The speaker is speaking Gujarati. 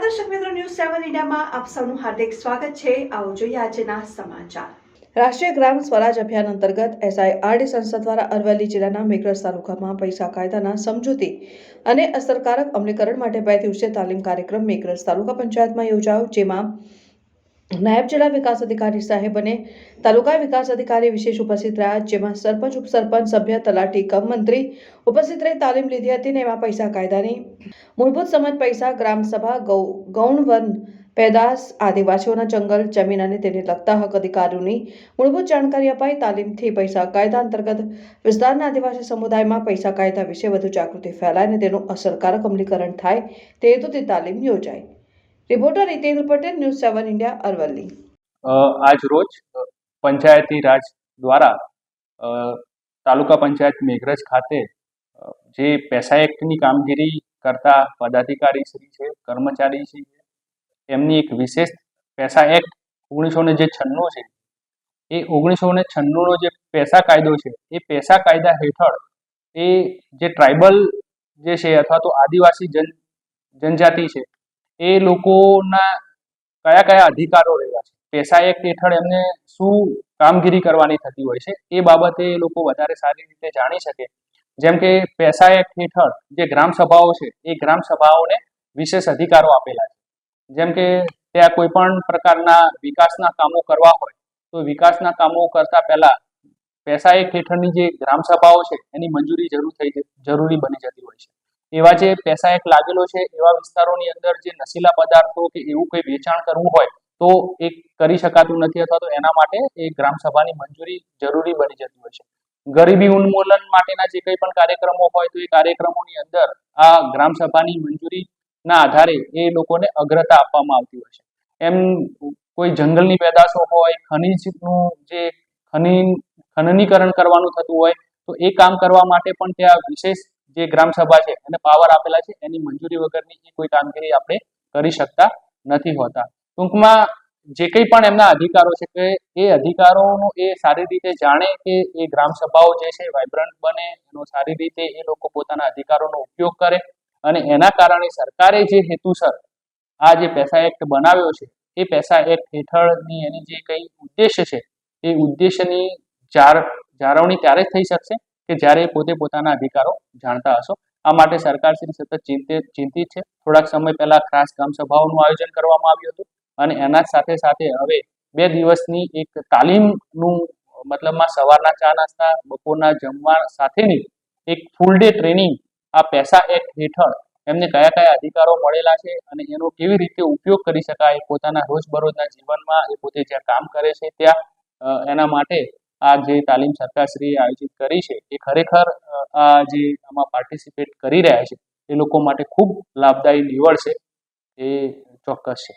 દર્શક મિત્રો ન્યૂઝ સેવન ઇન્ડિયામાં આપ સૌનું હાર્દિક સ્વાગત છે. આવો જોઈએ આજના સમાચાર. રાષ્ટ્રીય ગ્રામ સ્વરાજ અભિયાન અંતર્ગત એસઆઈઆરડી સંસ્થા દ્વારા અરવલ્લી જિલ્લાના મેઘરજ તાલુકામાં પૈસા કાયદાના સમજૂતી અને અસરકારક અમલીકરણ માટે બે દિવસીય તાલીમ કાર્યક્રમ મેઘરજ તાલુકા પંચાયતમાં યોજાયો, જેમાં નાયબ જિલ્લા વિકાસ અધિકારી સાહેબ અને તાલુકા વિકાસ અધિકારી વિશેષ ઉપસ્થિત રહ્યા, જેમાં સરપંચ, ઉપસરપંચ, સભ્ય, તલાટી, કમ મંત્રી ઉપસ્થિત રહી, તાલીમ લીધી હતી ને એમાં પૈસા કાયદાની મૂળભૂત સમજ પૈસા ગ્રામસભા ગૌ, ગૌણ વન, પેદાશ, આદિવાસીઓના જંગલ, જમીન અને તેને લગતા હક અધિકારીઓની મૂળભૂત જાણકારી અપાઈ. તાલીમથી પૈસા કાયદા અંતર્ગત વિસ્તારના આદિવાસી સમુદાયમાં પૈસા કાયદા વિશે વધુ જાગૃતિ ફેલાય અને તેનું અસરકારક અમલીકરણ થાય તે હેતુથી તાલીમ યોજાઈ. Reporter Hitendra Patel news seven India Aravalli આજ રોજ પંચાયતી રાજ દ્વારા તાલુકા પંચાયત મેઘરજ ખાતે જે પેસા એક્ટની કામગીરી કરતા પદાધિકારી શ્રી છે, કર્મચારી છે, એમની એક વિશેષ પેસા એક્ટ ઓગણીસો ને જે છન્નું છે, એ ઓગણીસો ને છન્નુંનો જે પેસા કાયદો છે, એ પેસા કાયદા હેઠળ એ જે ટ્રાઇબલ જે છે અથવા તો આદિવાસી જન, જનજાતિ છે એ લોકોના કયા કયા અધિકારો રહેલા છે? પેસા એક્ટ હેઠળ એમને શું કામગીરી કરવાની થતી હોય છે? એ બાબતે એ લોકો વધારે સારી રીતે જાણી શકે. જેમ કે પેસા એક્ટ હેઠળ જે ગ્રામ સભાઓ છે, એ ગ્રામ સભાઓને વિશેષ અધિકારો આપેલા છે. જેમ કે ત્યાં કોઈ પણ પ્રકારના વિકાસના કામો કરવા હોય, તો વિકાસના કામો કરતા પહેલા પેસા એક હેઠળની જે ગ્રામ સભાઓ છે, એની મંજૂરી જરૂર થઈ જરૂરી બની જતી હોય છે. એવા જે પેસા એક્ટ લાગેલો છે, એવા વિસ્તારોની અંદર જે નશીલા પદાર્થો કે એવું કંઈ વેચાણ કરવું હોય, તો એ કરી શકાતું નથી અથવા તો એના માટે એ ગ્રામ સભાની મંજૂરી જરૂરી બની જતી હોય છે. ગરીબી ઉન્મૂલન માટેના જે કંઈ પણ કાર્યક્રમો હોય, તો એ કાર્યક્રમોની અંદર આ ગ્રામ સભાની મંજૂરીના આધારે એ લોકોને અગ્રતા આપવામાં આવતી હોય છે. એમ કોઈ જંગલની પેદાશો હોય, ખનિજનું જે ખનીન, ખનનીકરણ કરવાનું થતું હોય, તો એ કામ કરવા માટે પણ ત્યાં વિશેષ જે ગ્રામ સભા છે એને પાવર આપેલા છે, એની મંજૂરી વગરની એ કોઈ કામગીરી આપણે કરી શકતા નથી હોતા. ટૂંકમાં જે કંઈ પણ એમના અધિકારો છે, કે એ અધિકારોનું એ સારી રીતે જાણે કે એ ગ્રામ સભાઓ જે છે વાઇબ્રન્ટ બને, એનો સારી રીતે એ લોકો પોતાના અધિકારોનો ઉપયોગ કરે અને એના કારણે સરકારે જે હેતુસર આ જે પૈસા એક્ટ બનાવ્યો છે, એ પૈસા એક્ટ હેઠળની એની જે કંઈ ઉદ્દેશ્ય છે, એ ઉદ્દેશ્યની જાર જાળવણી ત્યારે જ થઈ શકશે કે જ્યારે પોતે પોતાના અધિકારો જાણતા હશો, આ માટે સરકાર શ્રી સતત ચિંતિત ચિંતિત છે. થોડાક સમય પહેલા ખાસ ગ્રામ સભાઓનું આયોજન કરવામાં આવ્યું હતું અને એના સાથે સાથે હવે બે દિવસની એક તાલીમનું, મતલબમાં સવારના ચા નાસ્તા, બપોરના જમવા સાથેની એક ફૂલ ડે ટ્રેનિંગ આ પૈસા એક્ટ હેઠળ એમને કયા કયા અધિકારો મળેલા છે અને એનો કેવી રીતે ઉપયોગ કરી શકાય, પોતાના રોજબરોજના જીવનમાં એ પોતે જ્યાં કામ કરે છે ત્યાં એના માટે આ જે તાલીમ સરકારશ્રીએ આયોજિત કરી છે, એ ખરેખર આ જે આમાં પાર્ટિસિપેટ કરી રહ્યા છે, એ લોકો માટે ખૂબ લાભદાયી નીવડ છે, એ ચોક્કસ છે.